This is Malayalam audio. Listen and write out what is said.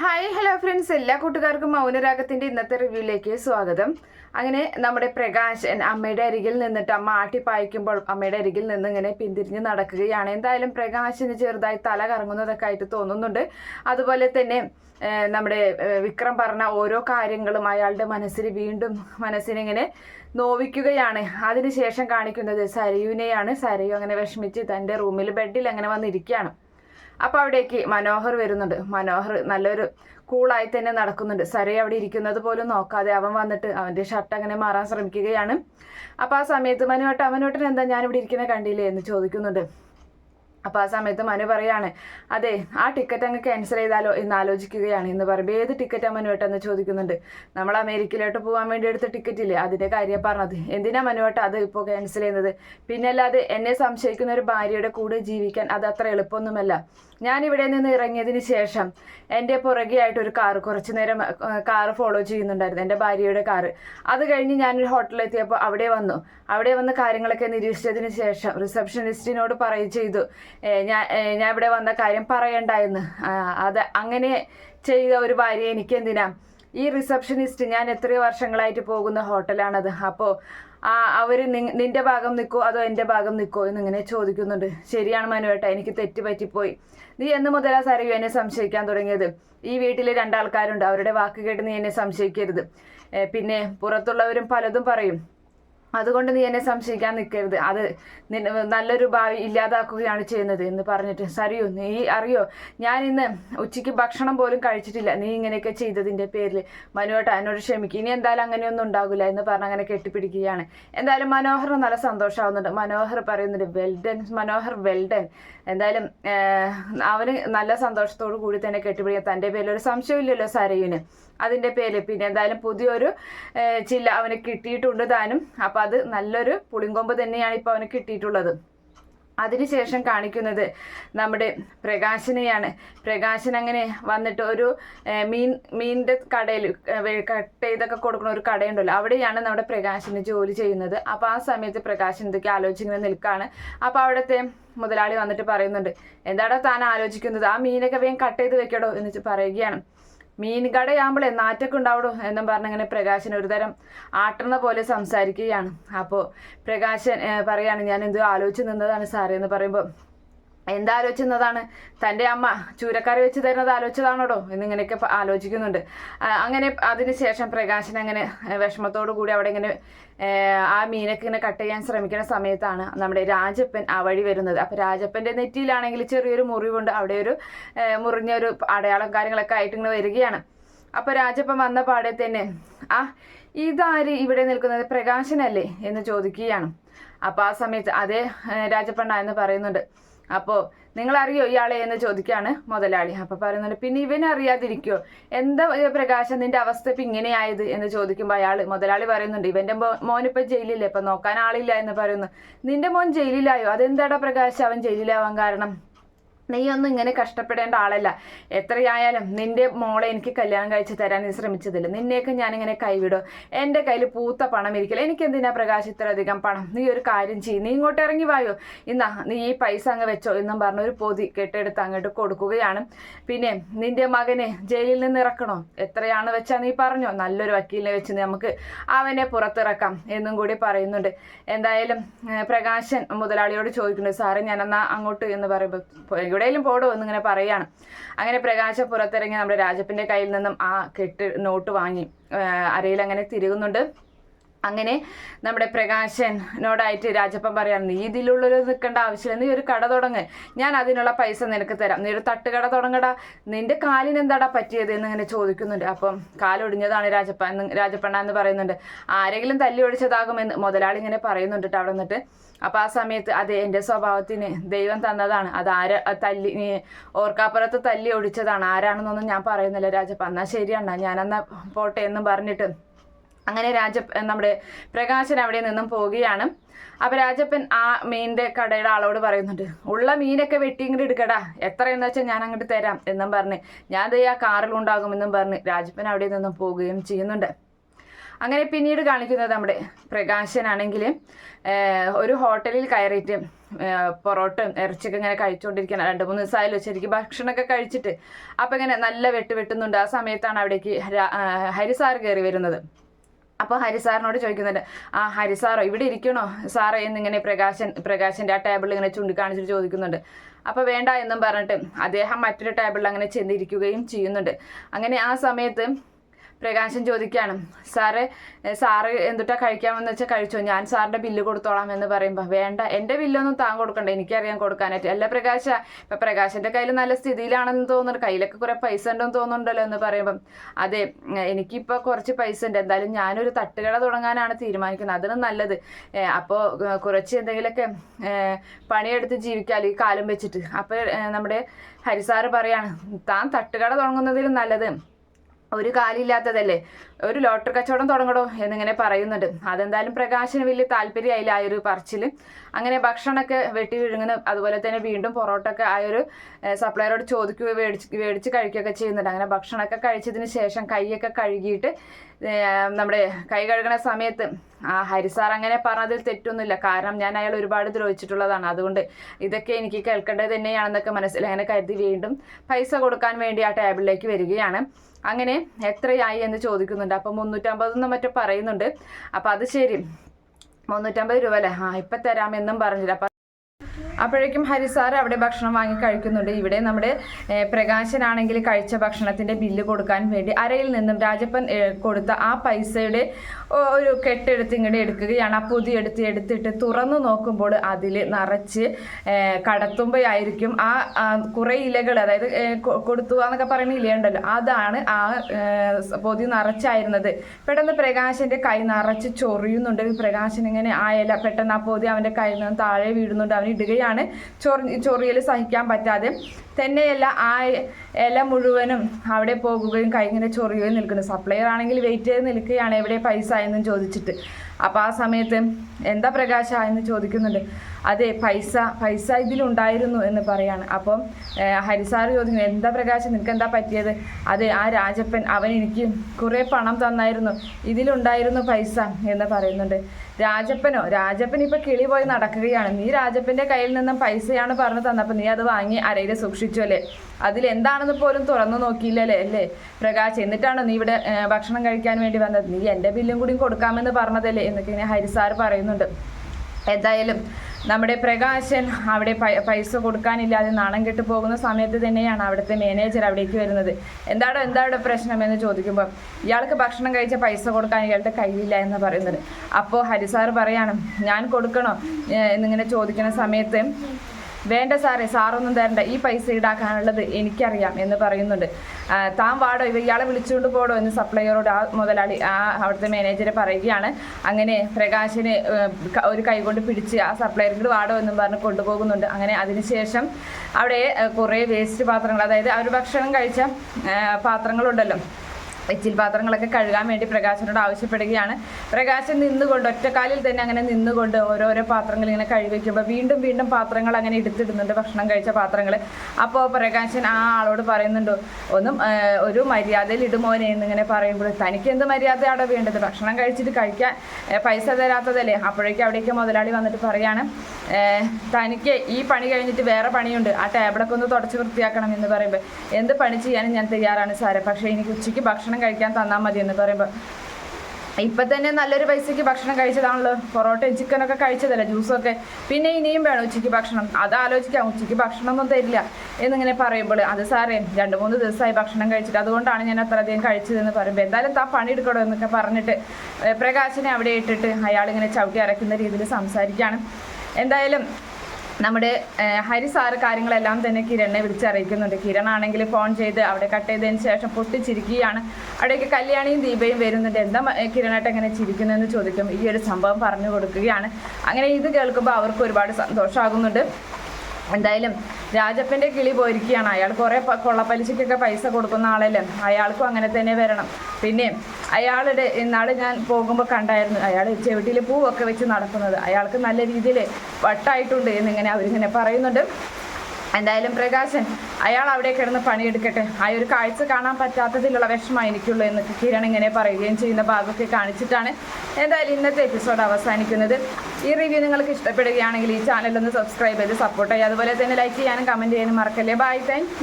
ഹായ് ഹലോ ഫ്രണ്ട്സ് എല്ലാ കൂട്ടുകാർക്കും മൗനരാഗത്തിന്റെ ഇന്നത്തെ റിവ്യൂയിലേക്ക് സ്വാഗതം. അങ്ങനെ നമ്മുടെ പ്രകാശൻ അമ്മയുടെ അരികിൽ നിന്നിട്ട് അമ്മ ആട്ടി പായിക്കുമ്പോൾ അമ്മയുടെ അരികിൽ നിന്ന് ഇങ്ങനെ പിന്തിരിഞ്ഞ് നടക്കുകയാണ്. എന്തായാലും പ്രകാശിന് ചെറുതായി തല കറങ്ങുന്നതൊക്കെ ആയിട്ട് തോന്നുന്നുണ്ട്. അതുപോലെ തന്നെ നമ്മുടെ വിക്രം പറഞ്ഞ ഓരോ കാര്യങ്ങളും അയാളുടെ മനസ്സിൽ വീണ്ടും മനസ്സിനിങ്ങനെ നോവിക്കുകയാണ്. അതിനുശേഷം കാണിക്കുന്നത് സരയുവിനെയാണ് സരയു അങ്ങനെ വിഷമിച്ച് തന്റെ റൂമിൽ ബെഡിൽ അങ്ങനെ വന്നിരിക്കുകയാണ്. അപ്പൊ അവിടേക്ക് മനോഹർ വരുന്നുണ്ട്. മനോഹർ നല്ലൊരു കൂളായി തന്നെ നടക്കുന്നുണ്ട്. സരേ അവിടെ ഇരിക്കുന്നത് പോലും നോക്കാതെ അവൻ വന്നിട്ട് അവന്റെ ഷർട്ട് അങ്ങനെ മാറാൻ ശ്രമിക്കുകയാണ്. അപ്പോൾ ആ സമയത്ത് മനുവേട്ടൻ അവനോട്ടൻ എന്താ ഞാൻ ഇവിടെ ഇരിക്കുന്ന കണ്ടില്ലേ? എന്ന് ചോദിക്കുന്നുണ്ട്. അപ്പൊ ആ സമയത്ത് മനു പറയാണ് അതെ ആ ടിക്കറ്റ് അങ്ങ് ക്യാൻസൽ ചെയ്താലോ എന്ന് ആലോചിക്കുകയാണ്. എന്ന് പറയുമ്പോൾ ഏത് ടിക്കറ്റാ മനുവേട്ട എന്ന് ചോദിക്കുന്നുണ്ട്. നമ്മൾ അമേരിക്കയിലോട്ട് പോകാൻ വേണ്ടി എടുത്ത ടിക്കറ്റ് ഇല്ലേ? അതിന്റെ കാര്യം പറഞ്ഞത്. എന്തിനാ മനുവേട്ട അത് ഇപ്പോൾ ക്യാൻസൽ ചെയ്യുന്നത്? പിന്നെ അല്ലാതെ എന്നെ സംശയിക്കുന്ന ഒരു ഭാര്യയുടെ കൂടെ ജീവിക്കാൻ അത് അത്ര എളുപ്പമൊന്നുമല്ല. ഇവിടെ നിന്ന് ഇറങ്ങിയതിന് ശേഷം എന്റെ പുറകെയായിട്ട് ഒരു കാർ കുറച്ചു നേരം കാർ ഫോളോ ചെയ്യുന്നുണ്ടായിരുന്നു എന്റെ ഭാര്യയുടെ കാർ അത് കഴിഞ്ഞ് ഞാനൊരു ഹോട്ടലിലെത്തിയപ്പോൾ അവിടെ വന്നു. അവിടെ വന്ന് കാര്യങ്ങളൊക്കെ നിരീക്ഷിച്ചതിന് ശേഷം റിസപ്ഷനിസ്റ്റിനോട് പറയുകയും ചെയ്തു. "ഏ, ഞാൻ ഞാൻ ഇവിടെ വന്ന കാര്യം പറയണ്ട എന്ന് അത് അങ്ങനെ ചെയ്ത ഒരു ഭാര്യ എനിക്ക് എന്തിനാ ഈ റിസപ്ഷനിസ്റ്റ് ഞാൻ എത്രയോ വർഷങ്ങളായിട്ട് പോകുന്ന ഹോട്ടലാണത്. അപ്പോൾ ആ അവർ നിന്റെ ഭാഗം നിൽക്കോ അതോ എന്റെ ഭാഗം നിൽക്കോ എന്നിങ്ങനെ ചോദിക്കുന്നുണ്ട്. ശരിയാണ് മനുവേട്ട എനിക്ക് തെറ്റ് പറ്റിപ്പോയി. നീ എന്ന് മുതലാ സരയു എന്നെ സംശയിക്കാൻ തുടങ്ങിയത്? ഈ വീട്ടിൽ രണ്ടാൾക്കാരുണ്ട്. അവരുടെ വാക്ക് കേട്ട് നീ എന്നെ സംശയിക്കരുത്. പിന്നെ പുറത്തുള്ളവരും പലതും പറയും. അതുകൊണ്ട് നീ എന്നെ സംശയിക്കാൻ നിൽക്കരുത് അത് നല്ലൊരു ഭാവി ഇല്ലാതാക്കുകയാണ് ചെയ്യുന്നത് എന്ന് പറഞ്ഞിട്ട്. സരിയോ നീ അറിയോ? ഞാൻ ഇന്ന് ഉച്ചയ്ക്ക് ഭക്ഷണം പോലും കഴിച്ചിട്ടില്ല. നീ ഇങ്ങനെയൊക്കെ ചെയ്തതിന്റെ പേരിൽ. മനുവേട്ട എന്നോട് ക്ഷമിക്കും. ഇനി എന്തായാലും അങ്ങനെയൊന്നും ഉണ്ടാകില്ല എന്ന് പറഞ്ഞ് അങ്ങനെ കെട്ടിപ്പിടിക്കുകയാണ്. എന്തായാലും മനോഹർ നല്ല സന്തോഷമാവുന്നുണ്ട്. മനോഹർ പറയുന്നുണ്ട് വെൽഡൻ മനോഹർ വെൽഡൻ എന്തായാലും അവന് നല്ല സന്തോഷത്തോടു കൂടി തന്നെ കെട്ടിപ്പിടിക്കുക. തന്റെ പേരിൽ ഒരു സംശയമില്ലല്ലോ സരയുവിന് അതിന്റെ പേര് പിന്നെ എന്തായാലും പുതിയൊരു ചില്ല അവന് കിട്ടിയിട്ടുണ്ട് താനും. അപ്പം അത് നല്ലൊരു പുളിങ്കൊമ്പ് തന്നെയാണ് ഇപ്പോൾ അവന് കിട്ടിയിട്ടുള്ളത്. അതിനുശേഷം കാണിക്കുന്നത് നമ്മുടെ പ്രകാശനെയാണ്. പ്രകാശൻ അങ്ങനെ വന്നിട്ട് ഒരു മീൻ മീനിന്റെ കടയിൽ കട്ട് ചെയ്തൊക്കെ കൊടുക്കുന്ന ഒരു കടയുണ്ടല്ലോ. അവിടെയാണ് നമ്മുടെ പ്രകാശന് ജോലി ചെയ്യുന്നത്. അപ്പോൾ ആ സമയത്ത് പ്രകാശൻ ഇതൊക്കെ ആലോചിക്കുന്ന നിൽക്കുകയാണ് അപ്പോൾ അവിടുത്തെ മുതലാളി വന്നിട്ട് പറയുന്നുണ്ട് എന്താടാ താൻ ആലോചിക്കുന്നത്? ആ മീനൊക്കെ വേഗം കട്ട് ചെയ്ത് വെക്കടോ എന്ന് പറയുകയാണ്. മീൻ കടയാകുമ്പോഴേ നാറ്റൊക്കെ ഉണ്ടാവുള്ളൂ എന്നും പറഞ്ഞങ്ങനെ പ്രകാശൻ ഒരുതരം ആട്ടുന്ന പോലെ സംസാരിക്കുകയാണ്. അപ്പോൾ പ്രകാശൻ പറയാണ് ഞാൻ എന്തോ ആലോചിച്ച് നിന്നതാണ് സാറേ എന്ന് പറയുമ്പോൾ എന്താ ആലോചിക്കുന്നതാണ് തന്റെ അമ്മ ചൂരക്കറി വെച്ച് തരുന്നത് ആലോചിച്ചതാണോടോ? എന്നിങ്ങനെയൊക്കെ ആലോചിക്കുന്നുണ്ട്. അങ്ങനെ അതിനുശേഷം പ്രകാശൻ അങ്ങനെ വിഷമത്തോടു കൂടി അവിടെ ഇങ്ങനെ ആ മീനൊക്കെ ഇങ്ങനെ കട്ട് ചെയ്യാൻ ശ്രമിക്കുന്ന സമയത്താണ് നമ്മുടെ രാജപ്പൻ ആ വഴി വരുന്നത്. അപ്പോൾ രാജപ്പന്റെ നെറ്റിയിലാണെങ്കിൽ ചെറിയൊരു മുറിവുണ്ട്. അവിടെ ഒരു മുറിഞ്ഞ ഒരു അടയാളം കാര്യങ്ങളൊക്കെ ആയിട്ട് ഇങ്ങനെ വരികയാണ്. അപ്പോൾ രാജപ്പൻ വന്ന പാടെ തന്നെ ആ ഇതാര് ഇവിടെ നിൽക്കുന്നത്? പ്രകാശനല്ലേ? എന്ന് ചോദിക്കുകയാണ്. അപ്പോൾ ആ സമയത്ത് അതേ രാജപ്പണ്ണ എന്ന് പറയുന്നുണ്ട്. അപ്പോൾ നിങ്ങൾ അറിയോ ഇയാളെ എന്ന് ചോദിക്കുകയാണ് മുതലാളി. അപ്പോൾ പറയുന്നുണ്ട് പിന്നെ ഇവൻ അറിയാതിരിക്കോ? എന്താ പ്രകാശം? നിന്റെ അവസ്ഥ ഇപ്പം ഇങ്ങനെയായത്? എന്ന് ചോദിക്കുമ്പോൾ അയാൾ മുതലാളി പറയുന്നുണ്ട് ഇവന്റെ മോനിപ്പോൾ ജയിലില്ലേ? ഇപ്പം നോക്കാൻ ആളില്ല എന്ന് പറയുന്നു. നിന്റെ മോൻ ജയിലിലായോ? അതെന്താടാ പ്രകാശം? അവൻ ജയിലിലാവാൻ കാരണം? നീയൊന്നും ഇങ്ങനെ കഷ്ടപ്പെടേണ്ട ആളല്ല. എത്രയായാലും നിന്റെ മോളെ എനിക്ക് കല്യാണം കഴിച്ച് തരാൻ നീ ശ്രമിച്ചതില്ല. നിന്നെയൊക്കെ ഞാനിങ്ങനെ കൈവിടും. എന്റെ കയ്യിൽ പൂത്ത പണം ഇരിക്കില്ല. എനിക്ക് എന്തിനാ പ്രകാശ് ഇത്രയധികം പണം? നീ ഒരു കാര്യം ചെയ്യും. നീ ഇങ്ങോട്ട് ഇറങ്ങി വായോ? ഇന്നാ നീ ഈ പൈസ അങ്ങ് വെച്ചോ എന്നും പറഞ്ഞ ഒരു പൊതി കെട്ടെടുത്ത് അങ്ങോട്ട് കൊടുക്കുകയാണ്. പിന്നെ നിന്റെ മകനെ ജയിലിൽ നിന്ന് ഇറക്കണോ? എത്രയാണ് വെച്ചാൽ നീ പറഞ്ഞോ? നല്ലൊരു വക്കീലിനെ വെച്ച് നമുക്ക് അവനെ പുറത്തിറക്കാം എന്നും കൂടി പറയുന്നുണ്ട്. എന്തായാലും പ്രകാശൻ മുതലാളിയോട് ചോദിക്കുന്നുണ്ട് സാറേ ഞാനെന്നാ അങ്ങോട്ട് എന്ന് പറയുമ്പോൾ എവിടെയെങ്കിലും പോടോ എന്നിങ്ങനെ പറയാണ് അങ്ങനെ പ്രകാശം പുറത്തിറങ്ങി നമ്മുടെ രാജപ്പിന്റെ കയ്യിൽ നിന്നും ആ കെട്ട് നോട്ട് വാങ്ങി അരയിൽ അങ്ങനെ തിരുകുന്നുണ്ട്. അങ്ങനെ നമ്മുടെ പ്രകാശനോടായിട്ട് രാജപ്പൻ പറയാൻ നീ ഇതിലുള്ളൊരു നിൽക്കേണ്ട ആവശ്യമില്ല നീ ഒരു കട തുടങ്ങ്. ഞാൻ അതിനുള്ള പൈസ നിനക്ക് തരാം. നീ ഒരു തട്ടുകട തുടങ്ങടാ. നിന്റെ കാലിന് എന്താടാ പറ്റിയത് എന്ന് ഇങ്ങനെ ചോദിക്കുന്നുണ്ട്. അപ്പം കാലൊടിഞ്ഞതാണ് രാജപ്പ രാജപ്പണ്ണ എന്ന് പറയുന്നുണ്ട്. ആരെങ്കിലും തല്ലി ഒടിച്ചതാകുമെന്ന് മുതലാളി ഇങ്ങനെ പറയുന്നുണ്ട് അവിടെ നിന്നിട്ട്. അപ്പം ആ സമയത്ത് അത് എന്റെ സ്വഭാവത്തിന് ദൈവം തന്നതാണ്. അത് ആര് തല്ലി ഓർക്കാപ്പുറത്ത് തല്ലി ഒടിച്ചതാണ്. ആരാണെന്നൊന്നും ഞാൻ പറയുന്നില്ല രാജപ്പ എന്നാൽ ശരിയണ്ണ ഞാനെന്നാ പോട്ടെ എന്നും പറഞ്ഞിട്ട് അങ്ങനെ രാജപ്പൻ നമ്മുടെ പ്രകാശൻ അവിടെ നിന്നും പോവുകയാണ്. അപ്പൊ രാജപ്പൻ ആ മീനിന്റെ കടയുടെ ആളോട് പറയുന്നുണ്ട് ഉള്ള മീനൊക്കെ വെട്ടി ഇങ്ങോട്ട് എടുക്കടാ. എത്രയെന്ന് വെച്ചാൽ ഞാൻ അങ്ങോട്ട് തരാം എന്നും പറഞ്ഞ് ഞാൻ ദേ ആ കാറിൽ ഉണ്ടാകുമെന്നും പറഞ്ഞ് രാജപ്പൻ അവിടെ നിന്നും പോവുകയും ചെയ്യുന്നുണ്ട്. അങ്ങനെ പിന്നീട് കാണിക്കുന്നത് നമ്മുടെ പ്രകാശനാണെങ്കിൽ ഒരു ഹോട്ടലിൽ കയറിയിട്ട് പൊറോട്ടയും ഇറച്ചിയൊക്കെ ഇങ്ങനെ കഴിച്ചുകൊണ്ടിരിക്കണം രണ്ട് മൂന്ന് ദിവസമായാലും ശരിക്കും ഭക്ഷണമൊക്കെ കഴിച്ചിട്ട്. അപ്പം ഇങ്ങനെ നല്ല വെട്ട് വെട്ടുന്നുണ്ട്. ആ സമയത്താണ് അവിടേക്ക് ഹരിസാർ കയറി വരുന്നത്. അപ്പോൾ ഹരിസാറിനോട് ചോദിക്കുന്നുണ്ട് ആ ഹരിസാറോ ഇവിടെ ഇരിക്കണോ? സാറേ എന്നിങ്ങനെ പ്രകാശൻ പ്രകാശന്റെ ആ ടേബിളിൽ ഇങ്ങനെ ചൂണ്ടിക്കാണിച്ചിട്ട് ചോദിക്കുന്നുണ്ട്. അപ്പോൾ വേണ്ട എന്നും പറഞ്ഞിട്ട് അദ്ദേഹം മറ്റൊരു ടേബിളിൽ അങ്ങനെ ചെന്നിരിക്കുകയും ചെയ്യുന്നുണ്ട്. അങ്ങനെ ആ സമയത്ത് പ്രകാശൻ ചോദിക്കുകയാണ് സാറ് സാറ് എന്തുട്ടാ കഴിക്കാമെന്ന് വെച്ചാൽ കഴിച്ചോ? ഞാൻ സാറിന്റെ ബില്ല് കൊടുത്തോളാം എന്ന് പറയുമ്പോൾ വേണ്ട എന്റെ ബില്ലൊന്നും താൻ കൊടുക്കണ്ട എനിക്കറിയാം കൊടുക്കാനായിട്ട്. അല്ല പ്രകാശ ഇപ്പം പ്രകാശന്റെ കയ്യിൽ നല്ല സ്ഥിതിയിലാണെന്ന് തോന്നുന്നു കയ്യിലൊക്കെ കുറേ പൈസ ഉണ്ടെന്ന് തോന്നുന്നുണ്ടല്ലോ എന്ന് പറയുമ്പം. അതെ എനിക്കിപ്പോൾ കുറച്ച് പൈസ ഉണ്ട് എന്തായാലും ഞാനൊരു തട്ടുകട തുടങ്ങാനാണ് തീരുമാനിക്കുന്നത്. അതിന് നല്ലത്. അപ്പോൾ കുറച്ച് എന്തെങ്കിലുമൊക്കെ പണിയെടുത്ത് ജീവിക്കാമല്ലോ ഈ കാലം വെച്ചിട്ട്. അപ്പോൾ നമ്മുടെ ഹരിസാറ് പറയാണ് താൻ തട്ടുകട തുടങ്ങുന്നതിലും നല്ലത്. ഒരു കാലില്ലാത്തതല്ലേ? ഒരു ലോട്ടറി കച്ചവടം തുടങ്ങണോ എന്നിങ്ങനെ പറയുന്നുണ്ട്. അതെന്തായാലും പ്രകാശന് വലിയ താല്പര്യമായില്ല ആ ഒരു പറച്ചിൽ അങ്ങനെ ഭക്ഷണമൊക്കെ വെട്ടി വിഴുങ്ങുന്ന. അതുപോലെ തന്നെ വീണ്ടും പൊറോട്ടൊക്കെ ആ ഒരു സപ്ലയറോട് ചോദിക്കുക മേടിച്ച് മേടിച്ച് കഴിക്കുകയൊക്കെ ചെയ്യുന്നുണ്ട്. അങ്ങനെ ഭക്ഷണമൊക്കെ കഴിച്ചതിന് ശേഷം കൈയൊക്കെ കഴുകിയിട്ട് നമ്മുടെ കൈ കഴുകണ സമയത്ത് ആ ഹരിസാർ അങ്ങനെ പറഞ്ഞതിൽ തെറ്റൊന്നുമില്ല. കാരണം ഞാൻ അയാൾ ഒരുപാട് ദ്രോഹിച്ചിട്ടുള്ളതാണ്. അതുകൊണ്ട് ഇതൊക്കെ എനിക്ക് കേൾക്കേണ്ടത് തന്നെയാണെന്നൊക്കെ മനസ്സിൽ അങ്ങനെ കരുതി വീണ്ടും പൈസ കൊടുക്കാൻ വേണ്ടി ആ ടേബിളിലേക്ക് വരികയാണ്. അങ്ങനെ എത്രയായി എന്ന് ചോദിക്കുന്നുണ്ട്. അപ്പം മുന്നൂറ്റമ്പതെന്ന് മറ്റേ പറയുന്നുണ്ട്. അപ്പം അത് ശരി. മുന്നൂറ്റമ്പത് രൂപ അല്ലേ? ആ ഇപ്പം തരാമെന്നും പറഞ്ഞില്ല. അപ്പം അപ്പോഴേക്കും ഹരിസാർ അവിടെ ഭക്ഷണം വാങ്ങി കഴിക്കുന്നുണ്ട്. ഇവിടെ നമ്മുടെ പ്രകാശനാണെങ്കിൽ കഴിച്ച ഭക്ഷണത്തിന്റെ ബില്ല് കൊടുക്കാൻ വേണ്ടി അരയിൽ നിന്നും രാജപ്പൻ കൊടുത്ത ആ പൈസയുടെ ഒരു കെട്ടെടുത്ത് ഇങ്ങോട്ട് എടുക്കുകയാണ്. ആ പൊതി എടുത്ത് എടുത്തിട്ട് തുറന്നു നോക്കുമ്പോൾ അതിൽ നിറച്ച് കടത്തുമ്പോഴായിരിക്കും ആ കുറേ ഇലകൾ അതായത് കൊടുത്തു എന്നൊക്കെ പറയുന്ന ഇലയുണ്ടല്ലോ അതാണ് ആ പൊതി നിറച്ചായിരുന്നത്. പെട്ടെന്ന് പ്രകാശന്റെ കൈ നിറച്ച് ചൊറിയുന്നുണ്ട്. പ്രകാശൻ ഇങ്ങനെ ആ ഇല പെട്ടെന്ന് ആ പൊതി അവന്റെ കയ്യിൽ നിന്ന് താഴെ വീഴുന്നുണ്ട്. അവൻ ഇടുകയാണ് ചൊറി ചൊറിയൽ സഹിക്കാൻ പറ്റാതെ. തന്നെയല്ല ആ ഇല മുഴുവനും അവിടെ പോകുകയും കൈ ഇങ്ങനെ ചൊറിയുകയും നിൽക്കുന്നു. സപ്ലയർ ആണെങ്കിൽ വെയിറ്റ് ചെയ്ത് നിൽക്കുകയാണ് എവിടെ പൈസ എന്നും ചോദിച്ചിട്ട്. അപ്പോൾ ആ സമയത്ത് എന്താ പ്രകാശ എന്ന് ചോദിക്കുന്നുണ്ട്. അതെ പൈസ പൈസ ഇതിലുണ്ടായിരുന്നു എന്ന് പറയാണ്. അപ്പം ഹരിസാർ ചോദിക്കുന്നു എന്താ പ്രകാശ് നിനക്ക് എന്താ പറ്റിയത്? അതെ ആ രാജപ്പൻ അവൻ എനിക്ക് കുറേ പണം തന്നായിരുന്നു. ഇതിലുണ്ടായിരുന്നു പൈസ എന്ന് പറയുന്നുണ്ട്. രാജപ്പനോ? രാജപ്പൻ ഇപ്പൊ കിളി പോയി നടക്കുകയാണ്. നീ രാജപ്പന്റെ കയ്യിൽ നിന്നും പൈസയാണ് പറഞ്ഞു തന്നപ്പോൾ നീ അത് വാങ്ങി അരയിൽ സൂക്ഷിച്ചു അല്ലേ? അതിൽ എന്താണെന്ന് പോലും തുറന്നു നോക്കിയില്ലല്ലേ അല്ലേ? പ്രകാശ് എന്നിട്ടാണോ നീ ഇവിടെ ഭക്ഷണം കഴിക്കാൻ വേണ്ടി വന്നത്? നീ എന്റെ ബില്ലും കൂടി കൊടുക്കാമെന്ന് പറഞ്ഞതല്ലേ? എന്നൊക്കെ ഇങ്ങനെ ഹരിസാർ പറയുന്നുണ്ട്. എന്തായാലും നമ്മുടെ പ്രകാശൻ അവിടെ പൈസ കൊടുക്കാനില്ലാതെ നാണം കെട്ട് പോകുന്ന സമയത്ത് തന്നെയാണ് അവിടുത്തെ മാനേജർ അവിടേക്ക് വരുന്നത്. എന്താടോ എന്താടോ പ്രശ്നം എന്ന് ചോദിക്കുമ്പോൾ ഇയാൾക്ക് ഭക്ഷണം കഴിച്ച പൈസ കൊടുക്കാൻ ഇയാളുടെ കയ്യിലില്ല എന്ന് പറയുന്നത്. അപ്പോൾ ഹരിസാർ പറയാണ് ഞാൻ കൊടുക്കണോ? എന്നിങ്ങനെ ചോദിക്കുന്ന സമയത്ത് വേണ്ട സാറേ സാറൊന്നും തരണ്ട. ഈ പൈസ ഈടാക്കാനുള്ളത് എനിക്കറിയാം എന്ന് പറയുന്നുണ്ട്. താൻ വാടോ? ഇവ ഇയാളെ വിളിച്ചുകൊണ്ട് പോടോ എന്ന് സപ്ലൈയറോട് ആ മുതലാളി ആ അവിടുത്തെ മാനേജറെ പറയുകയാണ്. അങ്ങനെ പ്രകാശിന് ഒരു കൈ കൊണ്ട് പിടിച്ച് ആ സപ്ലൈയറിന്റെ വാടോ എന്നും പറഞ്ഞ് കൊണ്ടുപോകുന്നുണ്ട്. അങ്ങനെ അതിനുശേഷം അവിടെ കുറേ വേസ്റ്റ് പാത്രങ്ങൾ അതായത് അവർ ഭക്ഷണം കഴിച്ച പാത്രങ്ങളുണ്ടല്ലോ. എച്ചിൽ പാത്രങ്ങളൊക്കെ കഴുകാൻ വേണ്ടി പ്രകാശനോട് ആവശ്യപ്പെടുകയാണ്. പ്രകാശൻ നിന്നുകൊണ്ട് ഒറ്റക്കാലിൽ തന്നെ അങ്ങനെ നിന്നുകൊണ്ട് ഓരോരോ പാത്രങ്ങൾ ഇങ്ങനെ കഴുകി വയ്ക്കുമ്പോൾ വീണ്ടും വീണ്ടും പാത്രങ്ങൾ അങ്ങനെ എടുത്തിടുന്നുണ്ട് ഭക്ഷണം കഴിച്ച പാത്രങ്ങൾ അപ്പോൾ പ്രകാശൻ ആ ആളോട് പറയുന്നുണ്ട് ഒന്നും ഒരു മര്യാദയിൽ ഇടുമോനെ എന്നിങ്ങനെ പറയുമ്പോൾ തനിക്ക് എന്ത് മര്യാദയാണ് വേണ്ടത്? ഭക്ഷണം കഴിച്ചിട്ട് കഴിക്കാൻ പൈസ തരാത്തതല്ലേ? അപ്പോഴേക്കും അവിടേക്ക് മുതലാളി വന്നിട്ട് പറയാണ് തനിക്ക് ഈ പണി കഴിഞ്ഞിട്ട് വേറെ പണിയുണ്ട്. ആ ടേബിളൊക്കെ ഒന്ന് തുടച്ച് വൃത്തിയാക്കണം എന്ന് പറയുമ്പോൾ എന്ത് പണി ചെയ്യാനും ഞാൻ തയ്യാറാണ് സാറേ. പക്ഷേ എനിക്ക് ഉച്ചയ്ക്ക് ഭക്ഷണം കഴിക്കാൻ തന്നാൽ മതി എന്ന് പറയുമ്പോൾ ഇപ്പം തന്നെ നല്ലൊരു പൈസയ്ക്ക് ഭക്ഷണം കഴിച്ചതാണല്ലോ. പൊറോട്ടയും ചിക്കനൊക്കെ കഴിച്ചതല്ലേ ജ്യൂസൊക്കെ പിന്നെ ഇനിയും വേണം ഉച്ചയ്ക്ക് ഭക്ഷണം. അത് ആലോചിക്കാം ഉച്ചയ്ക്ക് ഭക്ഷണമൊന്നും തരില്ല എന്നിങ്ങനെ പറയുമ്പോൾ അത് സാറേ രണ്ട് മൂന്ന് ദിവസമായി ഭക്ഷണം കഴിച്ചിട്ട് അതുകൊണ്ടാണ് ഞാൻ അത്രയധികം കഴിച്ചതെന്ന് പറയുമ്പോൾ എന്തായാലും താ പണി എടുക്കണോ എന്നൊക്കെ പറഞ്ഞിട്ട് പ്രകാശിനെ അവിടെ ഇട്ടിട്ട് അയാളിങ്ങനെ ചവിട്ടി അരയ്ക്കുന്ന രീതിയിൽ സംസാരിക്കുകയാണ് എന്തായാലും നമ്മുടെ ഹരി സാറ് കാര്യങ്ങളെല്ലാം തന്നെ കിരണിനെ വിളിച്ചറിയിക്കുന്നുണ്ട്. കിരൺ ആണെങ്കിൽ ഫോൺ ചെയ്ത് അവിടെ കട്ട് ചെയ്തതിന് ശേഷം പൊട്ടിച്ചിരിക്കുകയാണ്. അവിടേക്ക് കല്യാണിയും ദീപയും വരുന്നുണ്ട്. എന്താ കിരണായിട്ട് എങ്ങനെ ചിരിക്കുന്നതെന്ന് ചോദിക്കും. ഈ ഒരു സംഭവം പറഞ്ഞു കൊടുക്കുകയാണ്. അങ്ങനെ ഇത് കേൾക്കുമ്പോൾ അവർക്ക് ഒരുപാട് സന്തോഷമാകുന്നുണ്ട്. എന്തായാലും രാജപ്പന്റെ കിളി പോയിരിക്കുകയാണ്. അയാൾ കുറേ കൊള്ളപ്പലിശക്കൊക്കെ പൈസ കൊടുക്കുന്ന ആളല്ലേ? അയാൾക്കും അങ്ങനെ തന്നെ വരണം. പിന്നെ അയാളുടെ ഇന്നാൾ ഞാൻ പോകുമ്പോൾ കണ്ടായിരുന്നു അയാൾ ചെവിട്ടിൽ പൂവൊക്കെ വെച്ച് നടക്കുന്നത്. അയാൾക്ക് നല്ല രീതിയിൽ വട്ടായിട്ടുണ്ട് എന്നിങ്ങനെ അവരിങ്ങനെ പറയുന്നുണ്ട്. എന്തായാലും പ്രകാശൻ അയാൾ അവിടെ കിടന്ന് പണിയെടുക്കട്ടെ. ആ ഒരു കാഴ്ച കാണാൻ പറ്റാത്തതിലുള്ള വിഷമം എനിക്കുള്ളൂ എന്ന് കിരൺ ഇങ്ങനെ പറയുകയും ചെയ്യുന്ന ഭാഗമൊക്കെ കാണിച്ചിട്ടാണ് എന്തായാലും ഇന്നത്തെ എപ്പിസോഡ് അവസാനിക്കുന്നത്. ഈ റിവ്യൂ നിങ്ങൾക്ക് ഇഷ്ടപ്പെടുകയാണെങ്കിൽ ഈ ചാനലൊന്ന് സബ്സ്ക്രൈബ് ചെയ്ത് സപ്പോർട്ട് ചെയ്യുക. അതുപോലെ തന്നെ ലൈക്ക് ചെയ്യാനും കമന്റ് ചെയ്യാനും മറക്കല്ലേ. Bye thank